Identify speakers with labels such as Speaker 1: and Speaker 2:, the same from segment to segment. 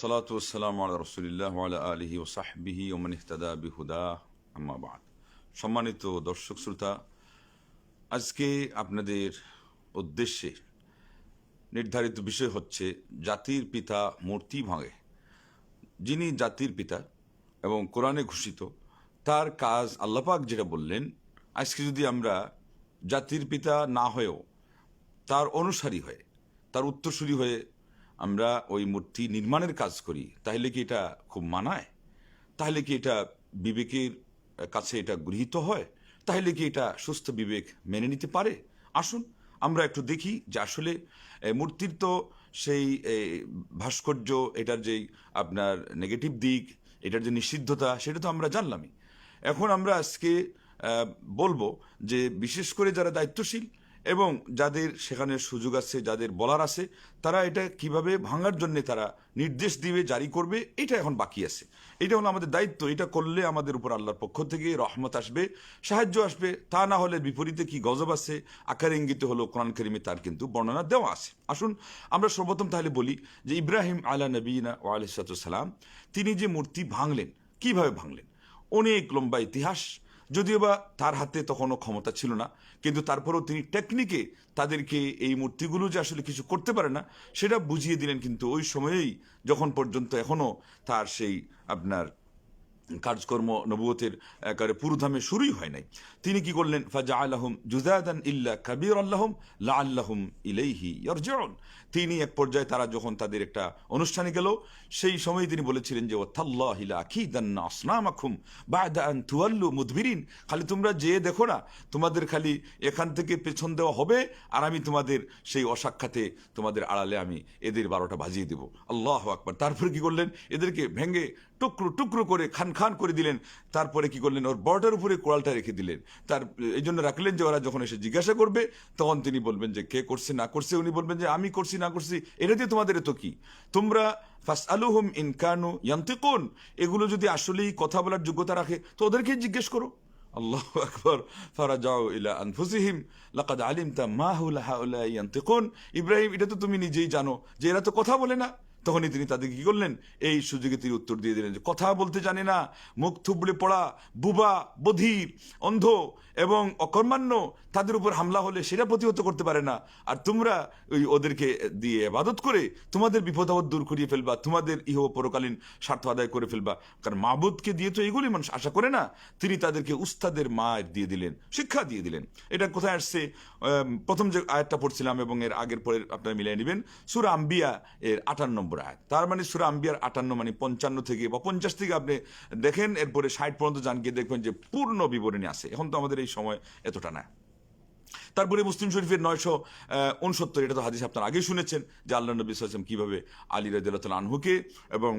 Speaker 1: والصلاة والسلام على رسول الله وعلى آله وصحبه ومن اهتدى بهداه أما بعد সম্মানিত দর্শক শ্রোতা আজকে আপনাদের উদ্দেশ্যে নির্ধারিত বিষয় হচ্ছে জাতির পিতা মূর্তি ভাঙে যিনি জাতির পিতা এবং কোরআনে ঘোষিত তার কাজ আল্লাপাক যেটা বললেন আজকে যদি আমরা জাতির পিতা না হয়েও তার অনুসারী হয়ে তার উত্তরসূরি হয়ে আমরা ওই মূর্তি নির্মাণের কাজ করি, তাহলে কি এটা খুব মানায়? তাহলে কি এটা বিবেকের কাছে এটা গৃহীত হয়? তাহলে কি এটা সুস্থ বিবেক মেনে নিতে পারে? আসুন, আমরা একটু দেখি যে আসলে মূর্তির তো সেই ভাস্কর্য, এটার যেই আপনার নেগেটিভ দিক, এটার যে নিষিদ্ধতা, সেটা তো আমরা জানলামই। এখন আমরা আজকে বলব যে বিশেষ করে যারা দায়িত্বশীল এবং যাদের সেখানে সুযোগ আছে, যাদের বলার আছে, তারা এটা কীভাবে ভাঙার জন্য তারা নির্দেশ দিবে, জারি করবে, এটা এখন বাকি আছে। এটা হলো আমাদের দায়িত্ব, এটা করলে আমাদের উপর আল্লাহর পক্ষ থেকে রহমত আসবে, সাহায্য আসবে, তা না হলে বিপরীতে কি গজব আছে? আকার ইঙ্গিত হলো কোরআন করিমে তার কিন্তু বর্ণনা দেওয়া আছে। আসুন আমরা সর্বপ্রথম তাহলে বলি যে ইব্রাহিম আলা নবীনা ও আলহাতাম তিনি যে মূর্তি ভাঙলেন, কীভাবে ভাঙলেন? অনেক লম্বা ইতিহাস যদিও বা তার হাতে তখনও ক্ষমতা ছিল না, কিন্তু তারপরেও তিনি টেকনিকে তাদেরকে এই মূর্তিগুলো যে আসলে কিছু করতে পারে না, সেটা বুঝিয়ে দিলেন কিন্তু ওই সময়েই যখন পর্যন্ত এখনও তার সেই আপনার কাজকর্ম, নবুয়তের একেবারে পুরুধামে শুরুই হয় নাই। তিনি কি করলেন? ফাজা আল্লাহম জুজাদান ইল্লা কাবির আল্লাহম লা আল্লাহম ইলাইহি ইয়রজন তিনি এক পর্যায়ে তারা যখন তাদের একটা অনুষ্ঠানে গেল, সেই সময় তিনি বলেছিলেন যে ওয়াল্লাহিলা আকিদান্না আসনামাকুম বাদা আন তুয়াল্লু মুদবিরিন। খালি তোমরা যেয়ে দেখো না, তোমাদের খালি এখান থেকে পেছন দেওয়া হবে, আর আমি তোমাদের সেই অসাক্ষাতে তোমাদের আড়ালে আমি এদের বারোটা বাজিয়ে দেব। আল্লাহ আকবার। তারপরে কি করলেন? এদেরকে ভেঙে টুকরো টুকরো করে খান খান করে দিলেন, তারপরে কি করলেন? ওর বর্ডার উপরে কোড়ালটা রেখে দিলেন। তার, এই জন্য রাখলেন যে ওরা যখন এসে জিজ্ঞাসা করবে, তখন তিনি বলবেন যে, কে করছে, না করছে? উনি বলবেন যে, আমি করছি, না করছি। এটা দিয়ে তোমাদের তো কি? তোমরা ফাস আলুহুম ইনকানু ইয়ান্তিকুন। এগুলো যদি আসলেই কথা বলার যোগ্যতা রাখে, তো ওদেরকে জিজ্ঞেস করো। আল্লাহ আকবর। ফারাজাও ইলা আনফুসিহিম। লাকাদ আলিমতা মা হুলা হাউলা ইয়ান্তিকুন। ইব্রাহিম, এটা তো তুমি নিজেই জানো যে এরা তো কথা বলে না। তখনই তিনি তাদেরকে কী করলেন? এই সুযোগে তিনি উত্তর দিয়ে দিলেন যে, কথা বলতে জানে না, মুখ থুবড়ে পড়া, বুবা, বধির, অন্ধ এবং অকর্মান্য তাদের উপর হামলা হলে সেটা প্রতিহত করতে পারে না। আর তোমরা ওই ওদেরকে দিয়ে আবাদত করে তোমাদের বিপদ আপদ দূর করিয়ে ফেলবা, তোমাদের ইহ পরকালীন স্বার্থ আদায় করে ফেলবা। কারণ মাবুদকে দিয়ে তো এগুলি মানুষ আশা করে না, তিনি তাদেরকে উস্তাদের মায়ের দিয়ে দিলেন, শিক্ষা দিয়ে দিলেন। এটা কোথায় আসছে? প্রথম যে আয়াতটা পড়ছিলাম এবং এর আগের পরে আপনারা মিলিয়ে নেবেন। সুরা আম্বিয়া এর আটান্ন নম্বর আয়াত। তার মানে সুরা আম্বিয়ার আটান্ন মানে পঞ্চান্ন থেকে বা পঞ্চাশ থেকে আপনি দেখেন, এরপরে ষাট পর্যন্ত যান গিয়ে দেখবেন যে পূর্ণ বিবরণী আছে। এখন তো আমাদের এই সময় এতটা না তারপরে মুসলিম শরীফের নয়শো উনসত্তর এটা তো হাদিস আপনার আগেই শুনেছেন যে আল্লাহ নবী সাল্লাম কীভাবে আলী রাজিয়াল আনহুকে এবং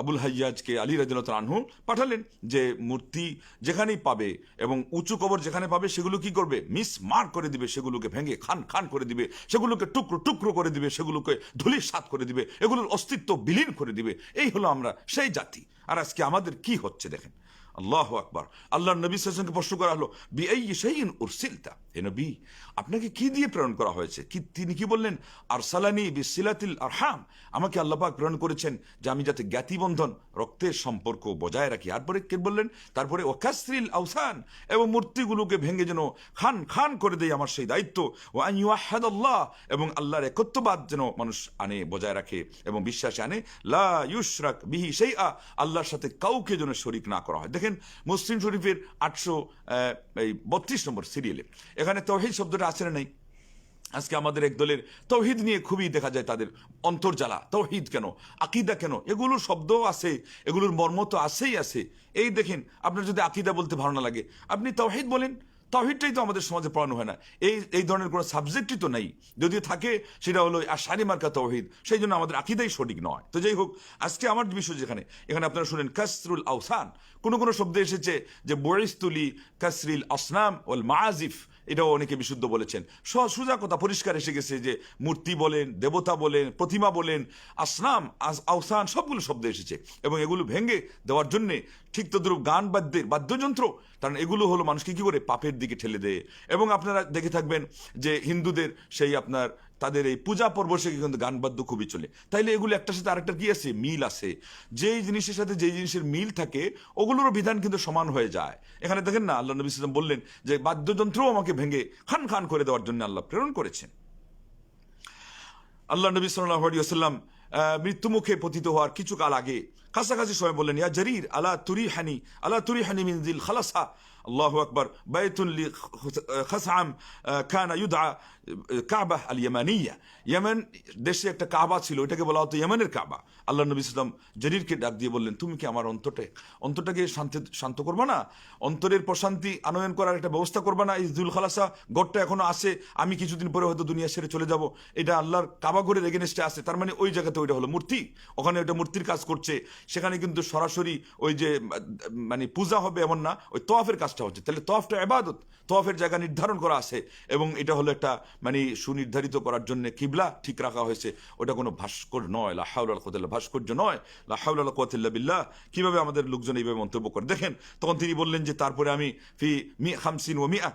Speaker 1: আবুল হাইয়াজকে আলী রাজিয়াল আনহু পাঠালেন যে মূর্তি যেখানেই পাবে এবং উঁচু কবর যেখানে পাবে সেগুলো কি করবে? মিস মার করে দিবে, সেগুলোকে ভেঙে খান খান করে দিবে, সেগুলোকে টুকরো টুকরো করে দিবে, সেগুলোকে ধুলির সাত করে দিবে, এগুলোর অস্তিত্ব বিলীন করে দিবে। এই হলো আমরা সেই জাতি। আর আজকে আমাদের কি হচ্ছে দেখেন? আল্লাহ আকবর। আল্লাহ নবী সাল্লামকে প্রশ্ন করা হলো বিআই সেইন উরসিলতা? হে নবী আপনাকে কি দিয়ে প্রেরণ করা হয়েছে? কি, তিনি কি বললেন? আর সালানি বিসিলাতিল আরহাম, আমাকে আল্লাহ পাক প্রেরণ করেছেন যে আমি যাতে জ্ঞাতিবন্ধন রক্তের সম্পর্ক বজায় রাখি। তারপরে কে বললেন? তারপরে ওকাসরিল আউসান, এবং মূর্তিগুলোকে ভেঙে যেন খান খান করে দেয় আমার সেই দায়িত্ব। ও আইয়াহাদ আল্লাহ এবং আল্লাহর একত্ববাদ যেন মানুষ আনে, বজায় রাখে এবং বিশ্বাসে আনে। লা ইউশরাক বিহি সেই আ আল্লাহর সাথে কাউকে যেন শরিক না করা হয়। দেখেন, মুসলিম শরীফের আটশো এই বত্রিশ নম্বর সিরিয়ালে এখানে তহিদ শব্দটা আছে না নেই। আজকে আমাদের এক দলের তৌহিদ নিয়ে খুবই দেখা যায় তাদের অন্তর্জালা। তৌহিদ কেন? আকিদা কেন? এগুলোর শব্দ আছে এগুলোর মর্ম তো আছেই আছে এই দেখেন, আপনার যদি আকিদা বলতে ভালো না লাগে, আপনি তৌহিদ বলেন। তহিদটাই তো আমাদের সমাজে পড়ানো হয় না। এই এই ধরনের কোনো সাবজেক্টই তো নেই। যদিও থাকে, সেটা হলো আর আশারি মার্কা তৌহিদ, সেই জন্য আমাদের আকিদাই সঠিক নয়। তো যাই হোক, আজকে আমার বিষয় যেখানে, এখানে আপনারা শুনেন কাসরুল আউসান কোনো কোনো শব্দ এসেছে যে বরিস্তুলি কাসরিল আসনাম ওল মাজিফ এটাও অনেকে বিশুদ্ধ বলেছেন। সোজা কথা, পরিষ্কার এসে গেছে যে মূর্তি বলেন, দেবতা বলেন, প্রতিমা বলেন, আসনাম, আস- আওসান, সবগুলো শব্দ এসেছে এবং এগুলো ভেঙে দেওয়ার জন্যে ঠিক তদ্রুপ গান বাদ্যের বাদ্যযন্ত্র, কারণ এগুলো হলো মানুষকে কী করে পাপের দিকে ঠেলে দেয়। এবং আপনারা দেখে থাকবেন যে হিন্দুদের সেই আপনার তাদের এই পূজা পর্বশে কিন্তু গান বাদ্য খুবই চলে। তাইলে এগুলো একটার সাথে আরেকটার কি আছে? মিল আছে। যেই জিনিসের সাথে যেই জিনিসের মিল থাকে, ওগুলোরও বিধান কিন্তু সমান হয়ে যায়। এখানে দেখেন না, আল্লাহ নবী সাল্লাম বললেন যে, বাদ্যযন্ত্রও আমাকে ভেঙে খান খান করে দেওয়ার জন্য আল্লাহ প্রেরণ করেছেন। আল্লাহ নবী সাল্লাম মৃত্যুমুখে পতিত হওয়ার কিছু কাল আগে কাছাকাছি সময় বললেন, ইয়া জরির, আলা তুরি হানি আলা তুরি হানি মিনজিল খালাসা? আল্লাহ আকবর বাইতুল্লি খাসাম খানা ইউদা কাবা আল ইয়ামানিয়া ইয়েমেন দেশে একটা কাবা ছিল, ওইটাকে বলা হতো ইয়েমেনের কাবা আল্লাহ নবী ইসলাম জরিরকে ডাক দিয়ে বললেন, তুমি কি আমার অন্তরটা অন্তরটাকে শান্তি, শান্ত করবা না? অন্তরের প্রশান্তি আনয়ন করার একটা ব্যবস্থা করবা না? এই দুল খালাসা গড়টা এখনও আছে, আমি কিছুদিন পরে হয়তো দুনিয়া ছেড়ে চলে যাব। এটা আল্লাহর কাবা ঘরের এগেনস্টে আছে, তার মানে ওই জায়গাতে ওইটা হলো মূর্তি। ওখানে ওইটা মূর্তির কাজ করছে। সেখানে কিন্তু সরাসরি ওই যে মানে পূজা হবে এমন না, ওই তোয়াফের কাজটা হচ্ছে। তাহলে তোয়াফটা এবাদত তোয়াফের জায়গা নির্ধারণ করা আছে এবং এটা হলো একটা মানে সুনির্ধারিত করার জন্য কিবলা ঠিক রাখা হয়েছে। ওটা কোনো ভাস্কর নয়। লাহাউল কোতাল্লা ভাস্কর্য নয়। লাহাউল কোয়াতিল্লা বিল্লাহ। কীভাবে আমাদের লোকজন এইভাবে মন্তব্য করে? দেখেন, তখন তিনি বললেন যে তারপরে আমি ফি মি হামসিন ও মিয়া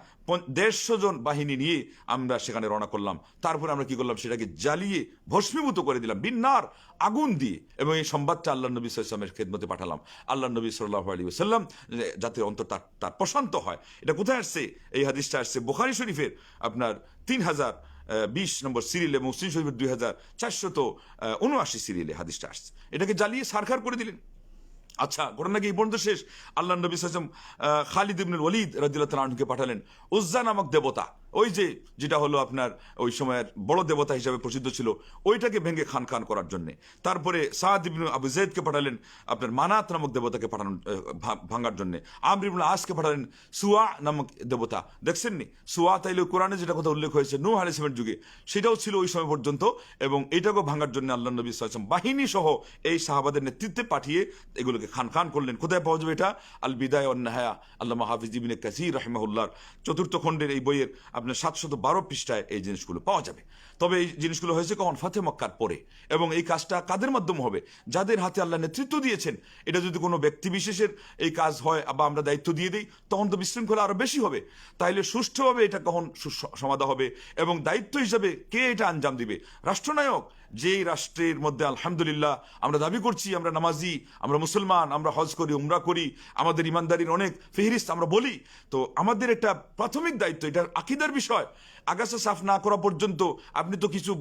Speaker 1: দেড়শো জন বাহিনী নিয়ে আমরা সেখানে রওনা করলাম। তারপরে আমরা কি করলাম? সেটাকে জ্বালিয়ে ভস্মীভূত করে দিলাম। বিন্নার। আগুন দিয়ে। এবং এই সংবাদটা আল্লাহ নবী সাল্লামের খেদমতে পাঠালাম। আল্লাহ নবী সাল্লাহ আলী সাল্লাম যাতে অন্তর তার তার প্রশান্ত হয়। এটা কোথায় আসছে? এই হাদিসটা আসছে বোখারি শরীফের আপনার তিন হাজার বিশ নম্বর সিরিয়ালে মুসলিম শরীফের দুই হাজার চারশত উনআশি সিরিয়ালে হাদিসটা আসছে। এটাকে জ্বালিয়ে সারখার করে দিলেন। আচ্ছা ঘটনা কি এই পর্যন্ত শেষ? আল্লাহ নবী সাসম খালিদ ইবনুল ওলিদ রাজিল্লাহ তালকে পাঠালেন, উজ্জা নামক দেবতা। ওই যে, যেটা হলো আপনার ওই সময়ের বড় দেবতা হিসাবে প্রসিদ্ধ ছিল, ওইটাকে ভেঙে খান খান করার জন্যে। তারপরে সাদ ইবনু আবু জেদকে পাঠালেন আপনার মানাত নামক দেবতাকে পাঠানোর ভাঙার জন্যে। আমর ইবনুল আসকে পাঠালেন সুয়া নামক দেবতা। দেখছেন নি? সুয়া তাইলে কোরআনে যেটা কথা উল্লেখ হয়েছে, নূহ আলিসমের যুগে, সেটাও ছিল ওই সময় পর্যন্ত এবং এটাকেও ভাঙার জন্য আল্লাহ নবী সাল্লাম বাহিনী সহ এই সাহাবাদের নেতৃত্বে পাঠিয়ে এগুলোকে খান খান করলেন। কোথায় পাওয়া যাবে এটা? আল বিদায় অন্যাহায়া আল্লাহ হাফিজ ইবিনে কাসির রহমাউল্লাহর চতুর্থ খণ্ডের এই বইয়ের। আপনার সাতশত বারো পৃষ্ঠায় এই জিনিসগুলো পাওয়া যাবে। তবে এই জিনিসগুলো হয়েছে কখন? ফাতে মক্কার পরে। এবং এই কাজটা কাদের মাধ্যমে হবে? যাদের হাতে আল্লাহ নেতৃত্ব দিয়েছেন, এটা যদি কোনো ব্যক্তি বিশেষের এই কাজ হয় বা আমরা দায়িত্ব দিয়ে দিই, তখন তো বিশৃঙ্খলা আরও বেশি হবে। তাইলে সুষ্ঠুভাবে এটা কখন সমাধা হবে? এবং দায়িত্ব হিসাবে কে এটা আঞ্জাম দিবে? রাষ্ট্রনায়ক, যেই রাষ্ট্রের মধ্যে আলহামদুলিল্লাহ আমরা দাবি করছি, আমরা নামাজি, আমরা মুসলমান, আমরা হজ করি, উমরা করি, আমাদের ইমানদারির অনেক ফেহরিস্ত আমরা বলি, তো আমাদের একটা প্রাথমিক দায়িত্ব এটা আকিদার বিষয়। আগাছা সাফ না করা পর্যন্ত আপনি তো কিছু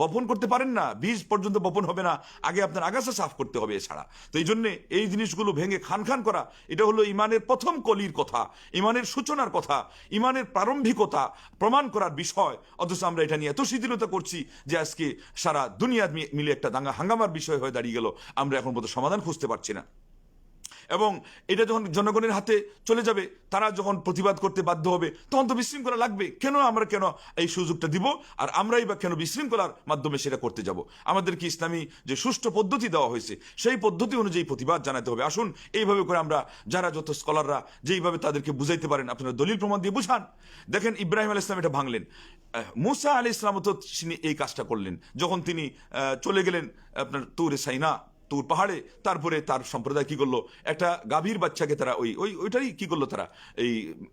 Speaker 1: বপন করতে পারেন না, বীজ পর্যন্ত বপন হবে না, আগে আপনার আগাছা সাফ করতে হবে এছাড়া। তো এই জন্যে এই জিনিসগুলো ভেঙে খান খান করা, এটা হলো ইমানের প্রথম কলির কথা, ইমানের সূচনার কথা, ইমানের প্রারম্ভিকতা প্রমাণ করার বিষয়। অথচ আমরা এটা নিয়ে এত শিথিলতা করছি যে আজকে সারা দুনিয়া মিলে একটা দাঙ্গা হাঙ্গামার বিষয় হয়ে দাঁড়িয়ে গেল, আমরা এখন পর্যন্ত সমাধান খুঁজতে পারছি না। এবং এটা যখন জনগণের হাতে চলে যাবে, তারা যখন প্রতিবাদ করতে বাধ্য হবে, তখন তো বিশৃঙ্খলা লাগবে। কেন আমরা কেন এই সুযোগটা দিব? আর আমরাই বা কেন বিশৃঙ্খলার মাধ্যমে সেটা করতে যাব? আমাদেরকে ইসলামী যে সুষ্ঠু পদ্ধতি দেওয়া হয়েছে, সেই পদ্ধতি অনুযায়ী প্রতিবাদ জানাতে হবে। আসুন, এইভাবে করে আমরা যারা যত স্কলাররা, যেইভাবে তাদেরকে বুঝাইতে পারেন, আপনারা দলিল প্রমাণ দিয়ে বুঝান। দেখেন, ইব্রাহিম আল ইসলাম এটা ভাঙলেন। মুসা আলি ইসলামও তো তিনি এই কাজটা করলেন। যখন তিনি চলে গেলেন আপনার তুরে সাইনা তুর পাহাড়ে, তারপরে তার সম্প্রদায় কি করল? একটা গাভীর বাচ্চাকে তারা ওই ওই ওইটাই কি করল তারা? এই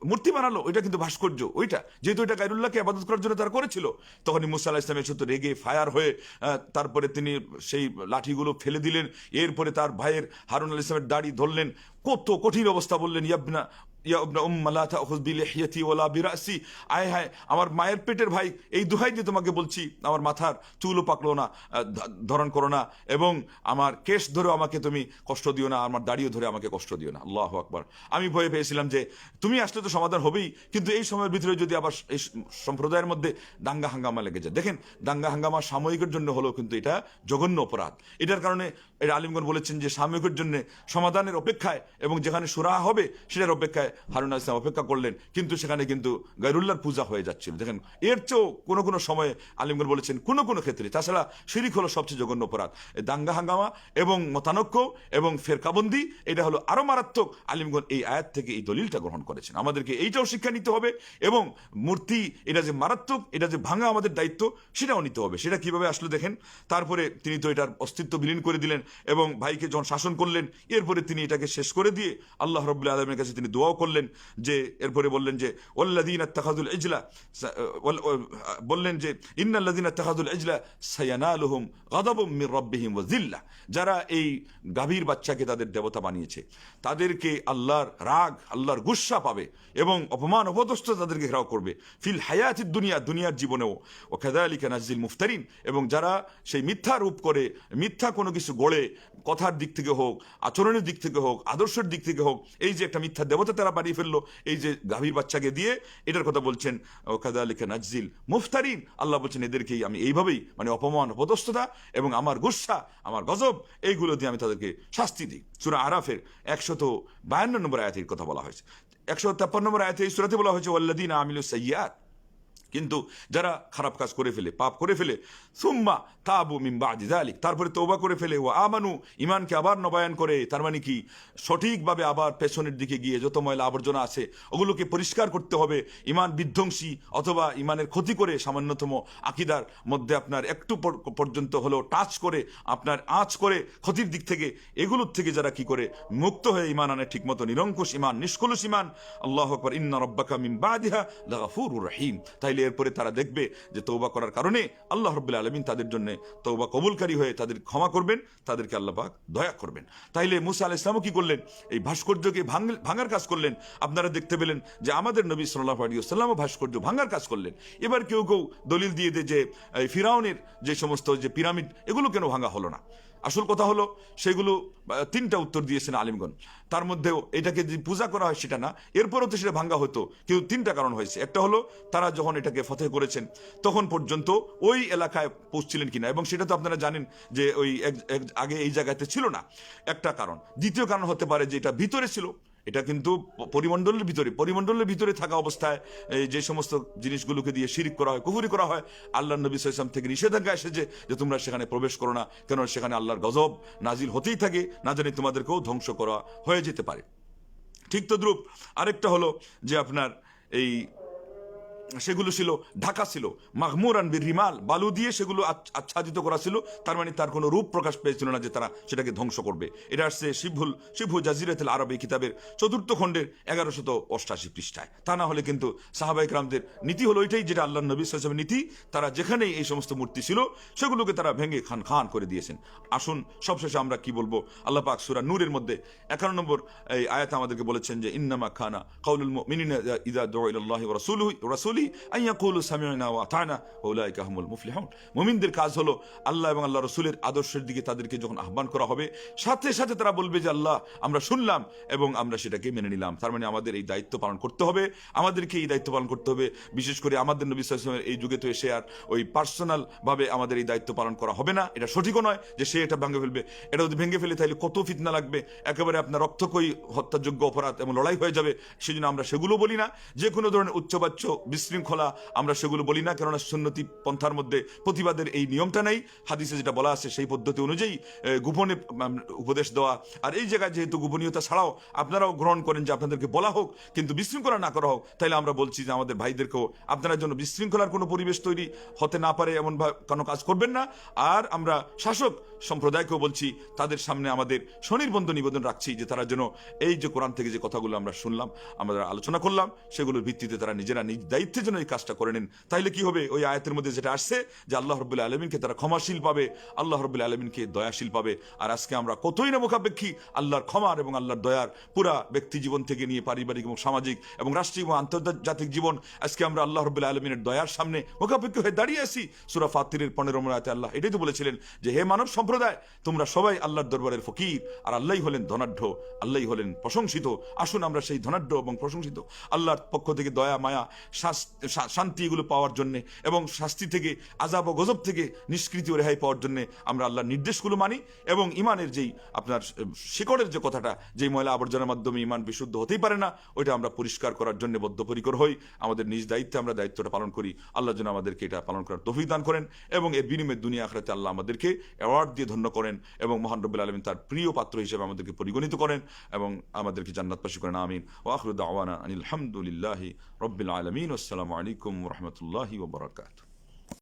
Speaker 1: মূর্তি বানালো, ওইটা কিন্তু ভাস্কর্য, ওইটা। যেহেতু এটা গাইরুল্লাহকে আবাদত করার জন্য তারা করেছিল। তখনই মুসা আল্লাহ ইসলামের সত্য রেগে ফায়ার হয়ে তারপরে তিনি সেই লাঠিগুলো ফেলে দিলেন। এরপরে তার ভাইয়ের হারুন আল ইসলামের দাড়ি ধরলেন। কত কঠিন অবস্থা বললেন, ইয়াবনা আয় হায়, আমার মায়ের পেটের ভাই, এই দুহাই দিয়ে তোমাকে বলছি, আমার মাথার চুলও পাকলো না ধরন করো না, এবং আমার কেশ ধরে আমাকে তুমি কষ্ট দিও না, আমার দাড়িও ধরে আমাকে কষ্ট দিও না। আল্লাহ আকবর। আমি ভয়ে পেয়েছিলাম যে, তুমি আসলে তো সমাধান হবেই, কিন্তু এই সময়ের ভিতরে যদি আবার এই সম্প্রদায়ের মধ্যে দাঙ্গা হাঙ্গামা লেগে যায়। দেখেন, দাঙ্গা হাঙ্গামা সাময়িকের জন্য হলেও কিন্তু এটা জঘন্য অপরাধ। এটার কারণে এটা আলিমগঞ্জ বলেছেন যে, সাময়িকের জন্য সমাধানের অপেক্ষায় এবং যেখানে সুরা হবে, সেটার অপেক্ষায় হারুন ইসলাম অপেক্ষা করলেন, কিন্তু সেখানে কিন্তু গাইরুল্লাহর পূজা হয়ে যাচ্ছিল। দেখেন, এর চেয়েও কোনো কোনো সময়ে আলিমগঞ্জ বলেছেন কোনো কোনো ক্ষেত্রে, তাছাড়া শিরিক হলো সবচেয়ে জঘন্য অপরাধ। দাঙ্গা হাঙ্গামা এবং মতানক্য এবং ফেরকাবন্দি, এটা হলো আরও মারাত্মক আলিমগঞ্জ এই আয়াত থেকে এই দলিলটা গ্রহণ করেছেন। আমাদেরকে এইটাও শিক্ষা নিতে হবে এবং মূর্তি, এটা যে মারাত্মক, এটা যে ভাঙা আমাদের দায়িত্ব, সেটাও নিতে হবে। সেটা কীভাবে আসলে দেখেন, তারপরে তিনি তো এটার অস্তিত্ব বিলীন করে দিলেন এবং ভাইকে যখন শাসন করলেন, এরপরে তিনি এটাকে শেষ করে দিয়ে আল্লাহ রবুল্লাহ আলমের কাছে তিনি দোয়াও করলেন যে, এরপরে বললেন যে ওল্লাদিন ও- বললেন যে ইন্নাল্লাদিন আত্তাখাদুল ইজলা সায়ানালুহুম গাদাবুম মির রাব্বিহিম ওয়া যিল্লা যারা এই গাভীর বাচ্চাকে তাদের দেবতা বানিয়েছে। তাদেরকে আল্লাহর রাগ, আল্লাহর গুস্সা পাবে এবং অপমান, অপদস্থ তাদেরকে ঘেরাও করবে। ফিল হায়াতির দুনিয়া, দুনিয়ার জীবনেও। ও খেদালিকা নাজিল মুফতারিন, এবং যারা সেই মিথ্যা রূপ করে, মিথ্যা কোনো কিছু গড়ে, কথার দিক থেকে হোক, আচরণের দিক থেকে হোক, আদর্শের দিক থেকে হোক, এই যে একটা মিথ্যা দেবতা তারা বানিয়ে ফেলল। এই যে গাভীর বাচ্চাকে দিয়ে এটার কথা বলছেন, ও লিখে নাজিল মুফতারিন। আল্লাহ বলছেন, এদেরকেই আমি এইভাবেই মানে অপমান, অপদস্থতা এবং আমার গুসা, আমার গজব, এইগুলো দিয়ে আমি তাদেরকে শাস্তি দিই। সুরা আরাফের একশত বায়ান্ন নম্বর আয়াতের কথা বলা হয়েছে। একশো তেপ্পান্ন নম্বর আয়াতে এই সুরাতে বলা হয়েছে ওয়াল্লাদিন আমিলু সাইয়াত কিন্তু যারা খারাপ কাজ করে ফেলে, পাপ করে ফেলে, সুম্মা তাবু মিম বাদি যালিক, তারপরে তৌবা করে ফেলে ও আমানু ইমানকে আবার নবায়ন করে, তার মানে কি? সঠিকভাবে আবার পেছনের দিকে গিয়ে যত ময়লা আবর্জনা আছে, ওগুলোকে পরিষ্কার করতে হবে। ইমান বিধ্বংসী অথবা ইমানের ক্ষতি করে সামান্যতম আকিদার মধ্যে আপনার একটু পর- পর্যন্ত হলেও টাচ করে, আপনার আঁচ করে ক্ষতির দিক থেকে, এগুলোর থেকে যারা কি করে? মুক্ত হয়ে ইমান আনে, ঠিকমতো নিরঙ্কুশ ইমান নিষ্কলুষ ইমান আল্লাহ আকবর, ইন্না রব্বাকা মিম বাদিহা লাগাফুরুর রহিম। তাইলে এরপরে তারা দেখবে যে তৌবা করার কারণে আল্লাহ রব্বুল আলমিন তাদের জন্য তৌবা কবুলকারী হয়ে তাদের ক্ষমা করবেন, তাদেরকে আল্লাহ পাক দয়া করবেন। তাইলে মুসা আল ইসলামও কি করলেন? এই ভাস্কর্যকে ভাঙ- ভাঙার কাজ করলেন। আপনারা দেখতে পেলেন যে আমাদের নবী সাল্লাহ আলিয়াল্লামও ভাস্কর্য ভাঙার কাজ করলেন। এবার কেউ কেউ দলিল দিয়ে দেয় যে ফিরাউনের যে সমস্ত যে পিরামিড, এগুলো কেন ভাঙা হলো না? আসল কথা হলো, সেগুলো তিনটা উত্তর দিয়েছেন আলিমগণ তার মধ্যেও এটাকে যদি পূজা করা হয় সেটা না, এরপরও তো সেটা ভাঙ্গা হতো। কিন্তু তিনটা কারণ হয়েছে। একটা হলো, তারা যখন এটাকে ফতেহ করেছেন, তখন পর্যন্ত ওই এলাকায় পৌঁছছিলেন কিনা? এবং সেটা তো আপনারা জানেন যে ওই আগে এই জায়গাতে ছিল না। একটা কারণ। দ্বিতীয় কারণ হতে পারে যে এটা ভিতরে ছিল। এটা কিন্তু পরিমণ্ডলের ভিতরে পরিমণ্ডলের ভিতরে থাকা অবস্থায় এই যে সমস্ত জিনিসগুলোকে দিয়ে শিরিক করা হয় কুহুরি করা হয়, আল্লাহ নবী সাল্লাম থেকে নিষেধাজ্ঞা এসেছে যে তোমরা সেখানে প্রবেশ করো না কেন সেখানে আল্লাহর গজব নাজিল হতেই থাকে, না জানি তোমাদেরকেও ধ্বংস করা হয়ে যেতে পারে। ঠিক তদ্রুপ আরেকটা হলো যে আপনার এই সেগুলো ছিল, ঢাকা ছিল। মাহমুর আনবির রিমাল, বালু দিয়ে সেগুলো আচ্ছাদিত করা ছিল। তার মানে তার কোনো রূপ প্রকাশ পেয়েছিল না যে তারা সেটাকে ধ্বংস করবে। এটা আসছে শিবহুল, শিবহু জাজিরাতুল আরবি কিতাবের চতুর্থ খণ্ডের এগারোশত অষ্টাশি পৃষ্ঠায়। তা না হলে কিন্তু সাহাবাইক রামদের নীতি হলো এটাই, যেটা আল্লাহ নবী সাল্লামের নীতি। তারা যেখানেই এই সমস্ত মূর্তি ছিল, সেগুলোকে তারা ভেঙে খান খান করে দিয়েছেন। আসুন, সবশেষে আমরা কি বলব? আল্লাহ পাক সুরা নূরের মধ্যে একান্ন নম্বর এই আয়াত আমাদেরকে বলেছেন যে, ইন্নামা খানা কাউলুল মুমিনিনা ইদা দুআ ইলাল্লাহি ওয়া উলাইকা হুমুল মুমিনদের কাজ হলো আল্লাহ এবং আল্লাহ রাসূলের আদর্শের দিকে তাদেরকে যখন আহ্বান করা হবে, সাথে সাথে তারা বলবে যে, আল্লাহ, আমরা শুনলাম এবং আমরা সেটাকে মেনে নিলাম। তার মানে আমাদের এই দায়িত্ব পালন করতে হবে, আমাদেরকে এই দায়িত্ব পালন করতে হবে। বিশেষ করে আমাদের নবী সাল্লাল্লাহু এই যুগে তো এসে আর ওই পার্সোনাল ভাবে আমাদের এই দায়িত্ব পালন করা হবে না। এটা সঠিকও নয় যে, সে এটা ভেঙে ফেলবে। এটা যদি ভেঙে ফেলে, তাহলে কত ফিতনা লাগবে? একেবারে আপনার রক্তকই হত্যাযোগ্য অপরাধ এবং লড়াই হয়ে যাবে। সেই জন্য আমরা সেগুলো বলি না। যে কোনো ধরনের উচ্চবাচ্য বিশৃঙ্খলা আমরা সেগুলো বলি না, কেননা সুন্নতি পন্থার মধ্যে প্রতিবাদের এই নিয়মটা নেই। হাদিসে যেটা বলা আছে সেই পদ্ধতি অনুযায়ী গোপনে উপদেশ দেওয়া। আর এই জায়গায় যেহেতু গোপনীয়তা ছাড়াও আপনারাও গ্রহণ করেন যে আপনাদেরকে বলা হোক, কিন্তু বিশৃঙ্খলা না করা হোক তাহলে আমরা বলছি যে আমাদের ভাইদেরকেও আপনারা জন্য বিশৃঙ্খলার কোনো পরিবেশ তৈরি হতে না পারে, এমন কোনো কাজ করবেন না। আর আমরা শাসক সম্প্রদায়কেও বলছি, তাদের সামনে আমাদের স্বনির্বন্ধ নিবেদন রাখছি যে তারা যেন এই যে কোরআন থেকে যে কথাগুলো আমরা শুনলাম, আমরা আলোচনা করলাম, সেগুলোর ভিত্তিতে তারা নিজেরা নিজ দায়িত্বে যেন এই কাজটা করে নেন। তাইলে কি হবে? ওই আয়াতের মধ্যে যেটা আসছে যে আল্লাহ রবুল্লাহ আলমিনকে তারা ক্ষমাশীল পাবে, আল্লাহ রবুল্লাহ আলমিনকে দয়াশীল পাবে। আর আজকে আমরা কতই না মুখাপেক্ষী, আল্লাহর ক্ষমার এবং আল্লাহর দয়ার পুরা ব্যক্তি জীবন থেকে নিয়ে পারিবারিক এবং সামাজিক এবং রাষ্ট্রীয় এবং আন্তর্জাতিক জীবন, আজকে আমরা আল্লাহ রবুল্লাহ আলমিনের দয়ার সামনে মুখাপেক্ষী হয়ে দাঁড়িয়ে আছি। সুরা ফাতিরের পনেরো মরাতে আল্লাহ এটাই তো বলেছিলেন যে, হে মানব সম্প্রদায় তোমরা সবাই আল্লাহর দরবারের ফকির, আর আল্লাহ হলেন ধনাঢ্য আল্লাহ হলেন প্রশংসিত। আসুন আমরা সেই ধনাঢ্য এবং প্রশংসিত, আল্লাহর পক্ষ থেকে দয়া, মায়া শান্তি এগুলো পাওয়ার জন্য এবং শাস্তি থেকে আজাব ও গজব থেকে নিষ্কৃতি ও রেহাই পাওয়ার জন্য আমরা আল্লাহর নির্দেশগুলো মানি এবং ইমানের যেই আপনার শিকড়ের যে কথাটা, যেই ময়লা আবর্জনার মাধ্যমে ইমান বিশুদ্ধ হতেই পারে না, ওইটা আমরা পরিষ্কার করার জন্য বদ্ধপরিকর হই। আমাদের নিজ দায়িত্বে আমরা দায়িত্বটা পালন করি। আল্লাহ যেন আমাদেরকে এটা পালন করার তৌফিক দান করেন এবং এর বিনিময়ে দুনিয়া আখরাতে আল্লাহ আমাদেরকে অ্যাওয়ার্ড দিয়ে ধন্য করেন এবং মহান রব্বুল আলমিন তার প্রিয় পাত্র হিসেবে আমাদেরকে পরিগণিত করেন এবং আমাদেরকে জান্নাতবাসী করেন, আমিন। ওয়াখরুদ আওয়ানা আনিল হামদুলিল্লাহি রব্বিল আলমিন। আসসালামু আলাইকুম রহমতুল্লাহি ওবরাকাতু